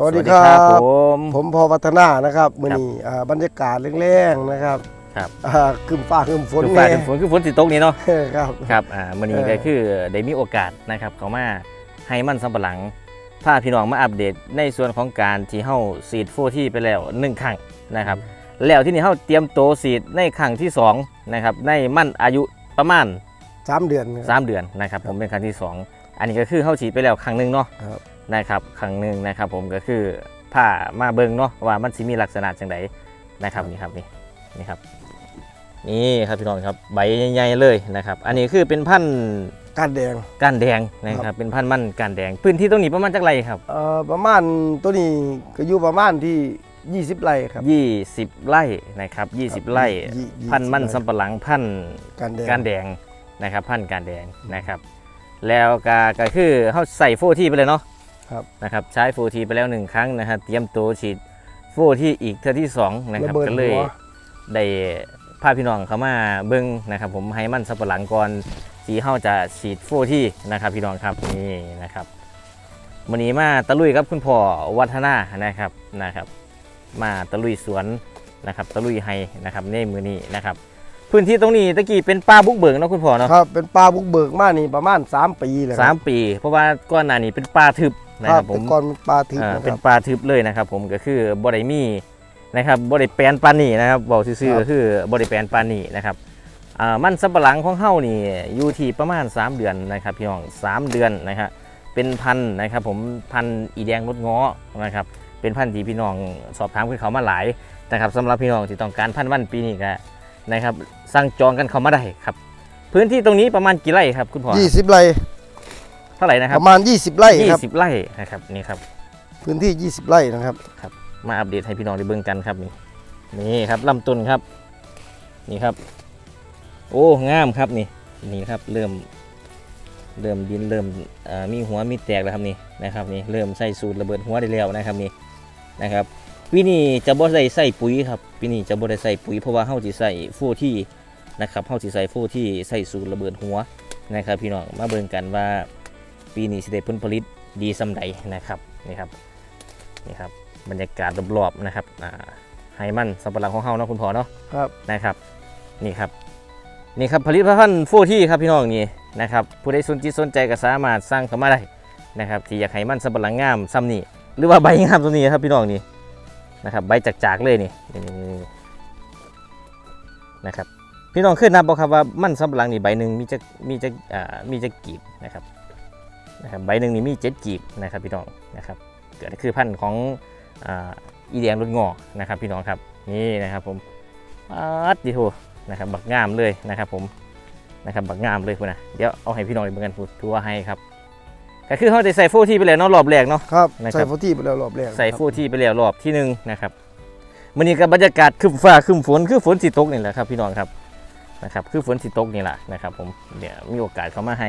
สวัสดีครับผม ผมพอวัฒนานะครับมือนี้อ่าบรรยากาศแรงๆนะครับครับอ่าครึมฟ้าครึมฝนคือแน่ฟ้าคือฝนคือฝนสิตกนี่เนาะครับครับอ่ามื้อนี้เออก็คือได้มีโอกาสนะครับเขามาให้มันสำปะหลังพาพี่น้องมาอัปเดตในส่วนของการที่เฮาซีดโฟที่ไปแล้วหนึ่งครั้งนะครับ แล้วที่นี่เฮาเตรียมโตวซีดในครั้งที่สองนะครับในมันอายุประมาณสามเดือนครับสามเดือนนะครับ ผมเป็นครั้งที่สองอันนี้ก็คือเข้าฉีดไปแล้วครั้งหนึ่งเนาะครับ นะครับครั้งหนึ่งนะครับผมก็คือผ้ามาเบิงเนาะว่ามันสิมีลักษณะจังไดนะครับนี่ครับนี่นี่ครับนี่ครับพี่น้องครับใบใหญ่ๆเลยนะครับ อันนี้คือเป็นพันธุ์การแดงก้านแดงนะครับเป็นพันธุ์มันก้านแดง พื้นที่ตรงนี้ประมาณจักไรครับเอ่อประมาณตัวนี้ก็อยู่ประมาณที่ 20 ไร่ครับ 20 ไร่นะครับ 20 ไร่ยี่ยี่พันธุ์มันสิบไร่สำปะหลังพันธุ์การแดงการแดงนะครับ พันธุ์การแดงนะครับ แล้วก็ก็คือเขาใส่โฟทีไปเลยเนาะ ครับนะครับใช้โฟทีไปแล้วหนึ่งครั้งนะครับเตรียมตัวฉีดโฟที่อีกเท่าที่สองนะคระรับเบิดก็เลหัยวได้พาพี่น้องเขามาเบิ้งนะครับผมให้มันสับปะหลังก่อนสีเฮาจะฉีดโฟที่นะครับพี่น้องครับนี่นะครับวันนี้มาตะลุยกับคุณพ่อวัฒนานะครับนะครับ มาตะลุยสวนนะครับตะลุยไฮนะครับในมือนี้นะครับ พื้นที่ตรงนี้ตะกี้เป็นป่าบุกเบิกเนาะคุณพ่อเนาะครับเป็นปลาบุกเบิกมานี่ประมาณ 3 ปีเลยสามปี เพราะว่าก่อนหน้านี้เป็นป่าทึบ นะคครัรับบผแต่มก่อนเป็นปลาทึบอ่านะคเป็นรับป่าทึบเลยนะครับ ผมก็คือบ่ได้มีนะครับบ่ได้แปลนปานนี่นะครับบอกซื่อครับๆก็คือบ่ได้แปลนปานนี่นะครับอ่ามันสับปะหลังของเฮานี่อยู่ที่ประมาณ 3 เดือนนะครับพี่น้อง3เดือนนะครับเป็นพันธุ์นะครับ ผมพันธุ์อีแดงมดง้อนะครับ เป็นพันธุ์ที่พี่น้องสอบถามขึ้นเขามาหลายนะครับสำหรับพี่น้องที่ต้องการพันธุ์วันปีนี้ก็นะครับสั่งจองกันเข้ามาได้ครับ พื้นที่ตรงนี้ประมาณกี่ไร่ครับคุณพ่อ20 ไร่ เท่าไหร่นะคปรับระมาณ 20 ไร่ครับ20 ไร่นะครับนี่ครับพื้นที่ 20 ไร่นะครับ มาอัปเดตให้พี่น้องได้เบิ่งกันครับนี่นี่ครับลำต้นครับ นี่ครับ โอ้งามครับนี่นี่ครับเริ่มเริ่มดินเริ่มเอ่อมีหัวมีแตกแล้วครับนี่นะครับนี่เริ่มใส่สูตรระเบิดหัวได้แล้วนะครับนี่นะครับปีนี้จะบ่ได้ใส่ปุ๋ยครับปีนี้จะบ่ได้ใส่ปุ๋ยเพราะว่าเฮาสิใส่ฟูที่นะครับเฮาสิใส่ฟูที่ใส่สูตรระเบิดหัวนะครับพี่น้องมาเบิ่งกันว่า ปีนี้สิได้ผลผลิตดีสำใดนะครับนี่ครับนี่ครับบรรยากาศรอบๆนะครับอ่าไฮมันสำปะหลังของเฮาเนาะคุณพ่อเนาะครับนะครับนี่ครับนี่ครับผลิตภัณฑ์ฟูที่ครับพี่น้องนี่นะครับผู้ใดสนใจสนใจก็สามารถสร้างเข้ามาได้นะครับที่อยากให้มันสำปะหลังงามซ้ำนี่หรือว่าใบงามตัวนี้ครับพี่น้องนี่นะครับใบจากๆเลยนี่นี่นี่นี่นะครับพี่น้องเคยนับบ่ครับว่ามันสำปะหลังนี่ใบหนึ่งมีจะมีจะอ่ามีจะกีบนะครับ นะครับใบหนึ่งนี่มีเจ็ดกีบนะครับพี่น้องนะครับเกิดคือพันธุ์ของอ่าอีแดงรถงอกนะครับพี่น้องครับนี่นะครับผมปัดดิโทนะครับบักงามเลยนะครับผมนะครับบักงามเลยคุณนะเดี๋ยวเอาให้พี่น้องได้เบิ่งกันพูดทัวร์ให้ครับก็คือเขาได้ใส่ฟูที่ไปแล้วเนาะรอบแรกเนาะครับนะครับใส่โฟที่ไปแล้วรอบแรกใส่ครับฟูที่ไปแล้วรอบที่หนึ่งนะครับมันนี้กับบรรยากาศครึ้มฟ้าครึ้มฝนคือฝนสิตกนี่แหละครับพี่น้องครับนะครับคือฝนสิตกนี่แหละนะครับผมเดี๋ยวมีโอกาสเขามาให้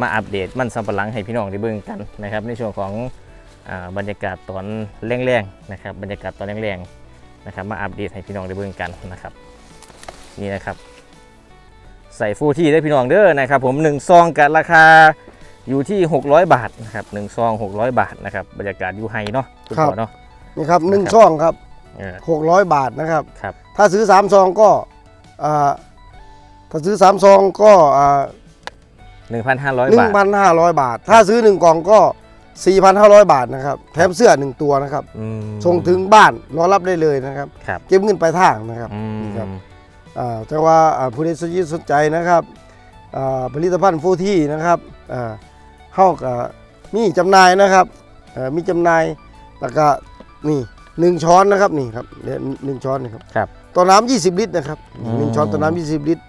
มาอัปเดตมันสำปะหลังให้พี่น้องได้เบิ่งกันนะครับ ในช่วงของอ่าบรรยากาศตอนแรงๆนะครับ บรรยากาศตอนแรงๆนะครับ มาอัปเดตให้พี่น้องได้เบิ่งกันนะครับ นี่นะครับ ใส่ฟูที่ได้พี่น้องเด้อนะครับ ผม1ซองกับราคาอยู่ที่ 600 บาทนะครับหนึ่งซอง 600 บาทนะครับบรรยากาศอยู่ไฮเนาะคุณพ่อเนาะนี่ครับหนึ่งนะครับซองครับเออ600บาทนะครับครับ ถ้าซื้อ3ซองก็อ่าถ้าซื้อ3ซองก็อ่า 1,500 บาท 1,500 บาท ถ้าซื้อ 1กล่องก็ 4,500 บาทนะครับ แถมเสื้อ 1 ตัวนะครับ อืมส่งถึงบ้านรอรับได้เลยนะครับ ครับเก็บเงินปลายทางนะครับอืมครับ อ่าแต่ว่าอ่าผู้ใดสนใจสนใจนะครับอ่าผลิตภัณฑ์ฟูที่นะครับอ่าเฮากับมีจำหน่ายนะครับเอ่อมีจำหน่ายแล้วก็นี่หนึ่งช้อนนะครับนี่ครับเนี่ยหนึ่งช้อนนะครับครับต่อน้ำ20 ลิตรนะครับอืม หนึ่งช้อนต่อน้ำ20 ลิตร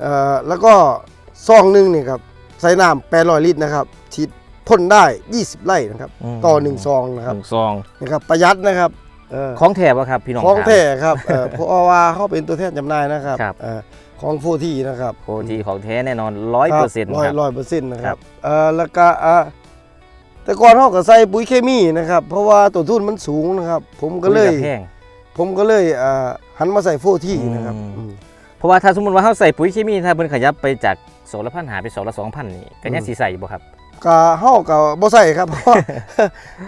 เอ่อแล้วก็ ซองหนึ่งนี่ครับใส่น้ำ800ลิตรนะครับฉีดพ่นได้ 20 ไร่นะครับมต่อหนึ่งซองนะครับหนึ่งซอง นะครับประหยัดนะครับเออ ของแถบอะครับพี่น้องของครับแท้ครับเอ่อ เพราะว่าเขาเป็นตัวแทนจำหน่ายนะครับครับ เอ่อของฟูที่นะครับโปรทีของแท้แน่นอนร้อยเปอร์เซ็นต์ร้อยครับร้อยเปอร์เซ็นต์นะคครัรับบ เอ่อแล้วก็เอ่อแต่ก่อนเขาก็ใส่ปุ๋ยเคมีนะครับ เพราะว่าต้นทุนมันสูงนะครับ ผมก็เลยปุ๋กับแพง ผมก็เลยเอ่อหันมาใส่ฟูที่นะครับอืม อืมเพราะว่าถ้าสมมติว่าเขาใส่ปุ๋ยเคมีถ้าเพิ่นขยับไปจาก โสละพันหาไปโสละสองพันนี่ก็ยังอืมสีใส่บ่ครับก็เฮาก็บ่ใส่ครับเพราะว่า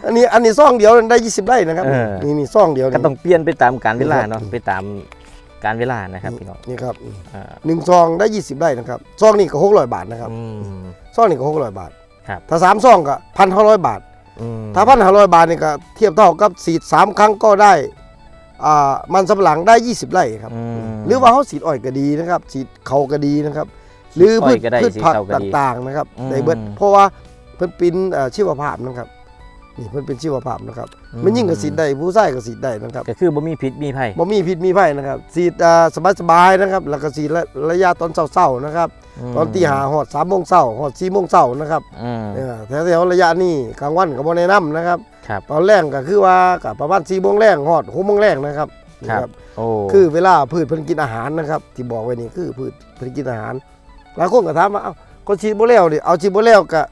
อันนี้อันนี้ซองเดียวได้20ไร่นะครับ เออ นี่นี่ซองเดียวก็นี่ ต้องเปลี่ยนไปตามการเวลาครับเนาะไปตามการเวลานะครับพี่น้องนี่ครับอ่าหนึ่งซองได้ 20ไร่นะครับซองนี่ก็600บาทนะครับอืม ซองนี่ก็600บาทครับ ถ้าสามซองก็1,500บาท อืมถ้า1,500บาทนี่ก็เทียบเท่ากับสีดสามครั้งก็ได้อ่ามันสำปะหลังได้ 20 ไร่ครับ อืมหรือว่าเขาสีดอ้อยก็ดีนะครับสีดเขาก็ดีนะครับ หรือพืชอ้อยก็ได้พืชสีดผักเขาก็ตดี่างๆนะครับอืมได้เบิดเพราะว่าเพิ่นเป็นเอ่อชีวภาพนะครับนี่เพิ่นเป็นชีวภาพนะครับมันยิ่งกับสีดได้ผู้ชายก็สีดได้นะครับก็คือบ่มีพิษมีภัยบ่มีพิษมีภัยนะครับสีดอ่าสบายๆนะครับ แล้วก็สีดระระยะตอนเช้าๆนะครับมตอนตีหาหอด3โมงเช้าหอด4โมงเช้านะครับอืมเออแถวๆระยะนี้กลางวันก็บ่แนะนํนะครับ ครับ ตอนแรกก็คือว่าก็ประมาณ4โมงแรงหอด6โมงแรงนะครับนี่ครับ โอ้คือเวลาพืชเพิ่นกินอาหารนะครับ ที่บอกไว้นี่คือพืชเพิ่นกินอาหาร หลายคนก็ถามว่าเอ้าคนฉีดบ่แล้วดิเอาฉีดบ่แล้วก็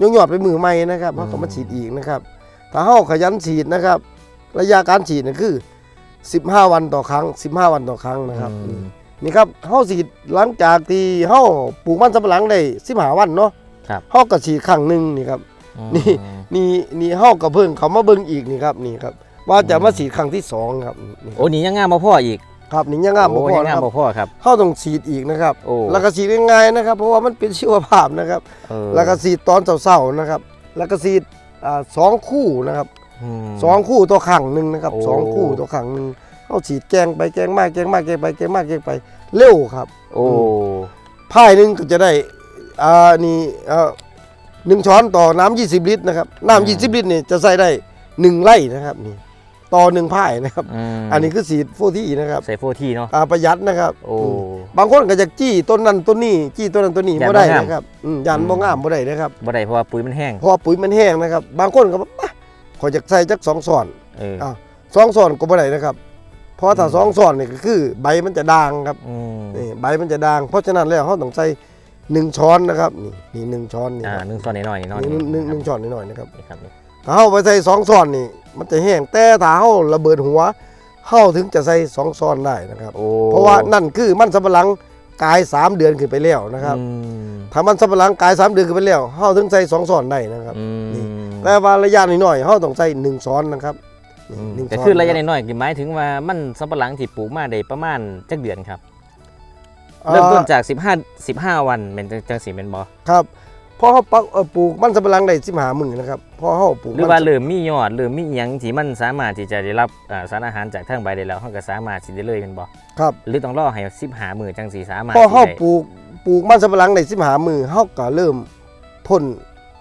ยงยอดไปมือใหม่นะครับเฮาก็มาฉีดอีกนะครับถ้าเฮาขยันฉีดนะครับ ระยะการฉีดนี่คือ 15 วันต่อครั้ง 15 วันต่อครั้งนะครับอืมนี่ครับเฮาฉีดหลังจากที่เฮาปลูกมันสำปะหลังได้15วันเนาะครับเฮาก็ฉีดครั้งหนึงนี่ครับอืมนี่นี่นี่เฮาก็เพิ่งเขามาเบิ่งอีกนี่ครับนี่ครับว่าจะมาฉีดครั้งที่สองครับนี่โอ้นี่ยังงามบ่พออีก ครับนี่ยังงามบ่โอ้พอยังนะงามครับบ่พอครับ เขาต้องฉีดอีกนะครับโอ้ แล้วก็ฉีดง่ายๆนะครับ เพราะว่ามันเป็นชีวภาพนะครับ เออแล้วก็ฉีดตอนเช้าๆนะครับ แล้วก็ฉีดอ่าสองคู่นะครับม สองคู่ต่อครั้งหนึ่งนะครับโอ้ สองคู่ต่อครั้งหนึ่งเขาฉีดแกงไปแกงมาแกงมาแกงไปแกงมาแกงไปเร็วครับ โอ้พายหนึ่งก็จะได้อ่านี่อ่าหนึ่งช้อนต่อน้ำ20 ลิตรนะครับ น้ำ20 ลิตรนี่จะใส่ได้หนึ่งไร่นะครับนี่ ต่อหนึ่งพายนะครับมอันนี้คือฉีดโฟที่นะครับใส่โฟทีเนาะ อ่าประหยัดนะครับโอ้บางคนก็จะจี้ต้นนั้นต้นนี้จี้ต้นนั้นต้นนี้ยันบ่ได้บ่งามนะครับอืมยันบ่งามบ่ได้นะครับบ่ได้เพราะว่าปุ๋ยมันแห้ง เพราะว่าปุ๋ยมันแห้งนะครับ บางคนก็บอกอะขอยจะใส่จักสองส่อน เอออ้าวสองส่อนก็บ่ได้นะครับ เพราะถ้าสองส่อนนี่ก็คือ ใบมันจะด่างครับอืมนี่ใบมันจะด่าง เพราะฉะนั้นแล้วเราต้องใส่หนึ่งช้อนนะครับนี่นี่หนึ่งช้อนนี่อ่าครับหนึ่งซอนน้อยๆนี่เนาะนี่หนึ่งหนึ่งหคนึ่รับงช้อนนิดหน่อยนะครับ นี่ครับนี่ ถ้าเฮาไปใส่สองช้อนนี่ มันจะแห้งแต่ถ้าเฮาระเบิดหัวเฮาถึงจะใส่สองช้อนได้นะครับ โอ้เพราะว่านั่นคือมันสำปะหลังกายสามเดือนขึ้นไปแล้วนะครับอืมถ้ามันสำปะหลังกายสามเดือนขึ้นไปแล้วเฮาถึงใส่สองซ้อนได้นะครับ อืมนี่แต่ว่าระยะน้อยๆเฮาต้องใส่หนึ่งซ้อนนะครับอืนี่มหนึ่งแต่ซ้นคือระยะนบน้อยๆคือหมายถึงว่ามันสำปะหลังที่ปลูกมาได้ประมาณจักเดือนครับอ่าเริ่มต้นจาก 15 15 วันเป็นจังจังสิเป็นบ่ครับ พอเฮาปักเอ่อปลูกมันสำปะหลังได้15มื้อนะครับพอเฮาปลูกหรือว่ามันเริ่มมียอดเริ่มมีอิหยังที่มันสามารถที่จะได้รับอ่าสารอาหารจากทางใบได้แล้วเฮาก็สามารถสิได้เลยเป็นบ่ครับหรือต้องรอให้15มื้อจังสิสามารถพอเฮาสิได้ปลูกปลูกมันสำปะหลังได้15มื้อเฮาก็เริ่มพ่น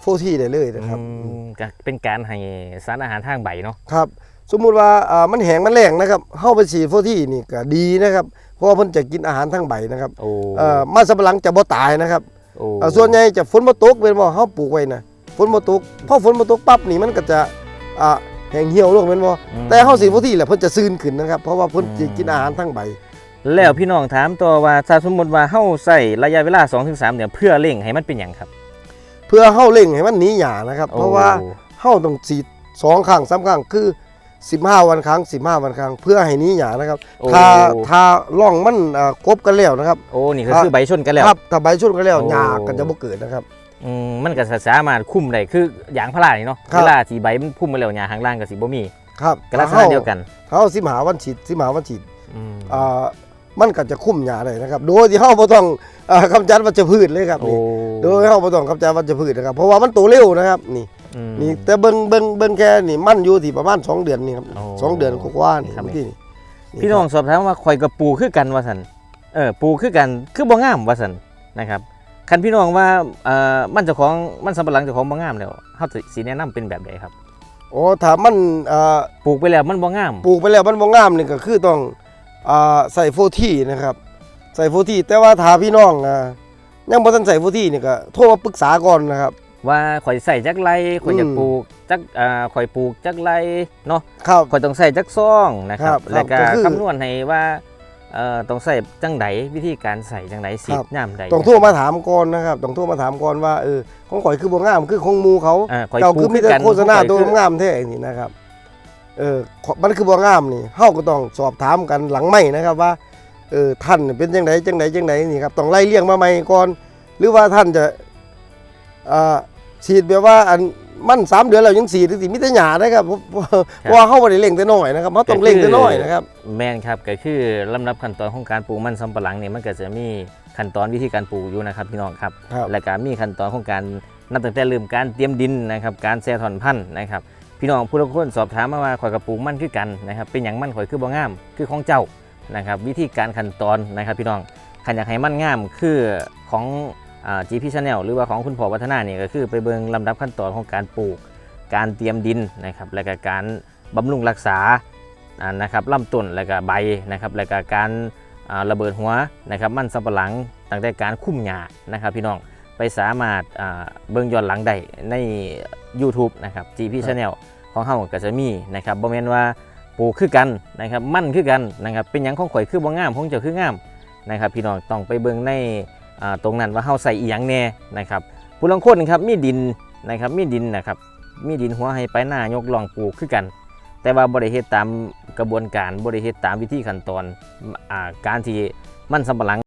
โฟทีได้เลยนะครับ อืมก็เป็นการให้สารอาหารทางใบเนาะ ครับสมมุติว่าอ่ามันแห้งมันแล้งนะครับเฮาไปฉีดโฟทีนี่ก็ดีนะครับ เพราะว่าเพิ่นจะกินอาหารทั้งใบนะครับโอ้ เอ่อมันสำปะหลังจะบ่ตายนะครับโอ้อ่า ส่วนใหญ่จะฝนมาตกเป็นบ่เฮาปลูกไว้นะฝนมาตกพอฝนมาตกปั๊บนี่มันก็จะอ่าแห้งเหี่ยวลงเป็นบ่อืมแต่เฮาสีบ่ที่แหละเพิ่นจะซื่นขึ้นนะครับเพราะว่าเพิ่นสิกินอาหารทั้งใบ แล้วพี่น้องถามตัวว่าถ้าสมมุติว่าเฮาใส่ระยะเวลา 2-3เดือนเพื่อเร่งให้มันเป็นหยังครับ เพื่อเฮาเร่งให้มันหนีหยานะครับ เพราะว่าโอ้เฮาต้องฉีด2ครั้ง3ครั้งคือ 15 วันครั้ง 15 วันครั้ง เพื่อให้หนีหยานะครับโอ้ ถ้าถ้าร่องมันอ่ากบกันแล้วนะครับโอ้นี่ก็คือใบชนกันแล้ว ครับถ้าใบชุ่นกันแล้วโอ้ หยาก็จะบ่เกิดนะครับ อืมมันก็สามารถคุมได้คืออย่างพารานี่เนาะครับ เวลาที่ใบมันพุ่มมาแล้วหญ้าข้างล่างก็สิบ่มีครับก็ลักษณะเดียวกันถ้าเฮา15วันฉีด15วันฉีดอืมอ่ามันก็จะคุ้มหญ้าได้นะครับโดยที่เฮาบ่ต้องอ่ากำจัดวัชพืชเลยครับโอ้นี่โดยเฮาบ่ต้องกำจัดวัชพืชนะครับเพราะว่ามันโตเร็วนะครับนี่อืม นี่แต่เบิ่งเบิ่งเบิ่งแค่นี่มันอยู่ที่ประมาณ2เดือนนี่ครับโอ้สองเดือนกว่าๆนี่ครับ เมื่อกี้นี่พี่น้องสอบถามว่าข่อยกับปูคือกันว่าซั่นเออปูคือกันคือบ่งามว่าซั่นนะครับคันพี่น้องว่าเอ่อมันเจ้าของมันสำปะหลังเจ้าของบ่งามแล้วเฮาสิสิแนะนำเป็นแบบใดครับ โอ้ถ้ามันอ่าปลูกไปแล้วมันบ่งามปลูกไปแล้วมันบ่งามนี่ก็คือต้องอ่าใส่โฟทีนะครับ ใส่โฟทีแต่ว่าถ้าพี่น้องอ่ายังบ่ทันใส่โฟทีนี่ก็โทรมาปรึกษาก่อนนะครับ ว่าข่อยใส่จักไรข่อยจะอืมปลูกจักอ่าข่อยปลูกจักไรเนาะครับ ข่อยต้องใส่จักซองนะคครัรับบแล้วก็ก็คือ คำนวณให้ว่าเอ่อต้องใส่จังไดวิธีการใส่จังไดสีครัดบย่ามใดต้องโทรมาถามก่อนนะครับต้องโทรมาถามก่อนว่าเออของข่อยคือบ่งามคือของหมู่เขา อ่าข่อยเจ้าปลูคืกอมีคือแต่กันโฆษณาข่อยตัวคือ งามแท้นี่นะครับ เออขอมันคือบ่งามนี่เฮาก็ต้องสอบถามกันหลังไม่นะครับว่า เออท่านเป็นจังไดจังไดจังไดนี่ครับต้องไล่เลี่ยงมาใหม่ก่อน หรือว่าท่านจะ อ่าฉีดแบบว่าอันมันสามเดือนแล้วยังฉีดสิมิตรหยานะครับเพราะเพราะเพราะว่าเขาบ่ได้เล่งแต่น้อยนะครับเขาต้องเล่งแต่น้อยนะครับแม่นครับก็คือลำดับขั้นตอนของการปลูกมันสำปะหลังเนี่ยมันก็จะมีขั้นตอนวิธีการปลูกอยู่นะครับพี่น้องครับครับและก็มีขั้นตอนของการนับตั้งแต่เริ่มการเตรียมดินนะครับการแซ่ถอนพันธุ์นะครับพี่น้องผู้ละคนสอบถามมาว่าข่อยกับปลูกมันคือกันนะครับเป็นอย่างมันข่อยคือบ่งามคือของเจ้านะครับวิธีการขั้นตอนนะครับพี่น้องขันอยากให้มันงามคือของ อ่า GP Channel หรือว่าของคุณพ่อวัฒนาเนี่ยก็คือไปเบิ่งลำดับขั้นตอนของการปลูก การเตรียมดินนะครับ และก็การบำรุงรักษาอ่านะครับลำต้นและก็ใบนะครับและก็การอ่าระเบิดหัวนะครับมันสำปะหลังตั้งแต่การคุ้มหญ้านะครับพี่น้องไปสามารถอ่าเบิ่งย้อนหลังได้ใน YouTube นะครับ GP Channel ของเฮาก็จะมีนะครับบ่แม่นว่าปลูกคือกันนะครับมันคือกันนะครับเป็นหยังของข่อยคือบ่งามของเจ้าคืองามนะครับพี่น้องต้องไปเบิ่งในอ่า ตรงนั้นว่าเฮาใส่อีหยังแน่นะครับผู้ลังคนครับมีดินนะครับมีดินนะครับมีดินหัวให้ไปหน้ายกลองปลูกขึ้นกัน แต่ว่าบริเฮตตามกระบวนการบริเฮตตามวิธีขั้นตอนอการที่มันสำปะหลัง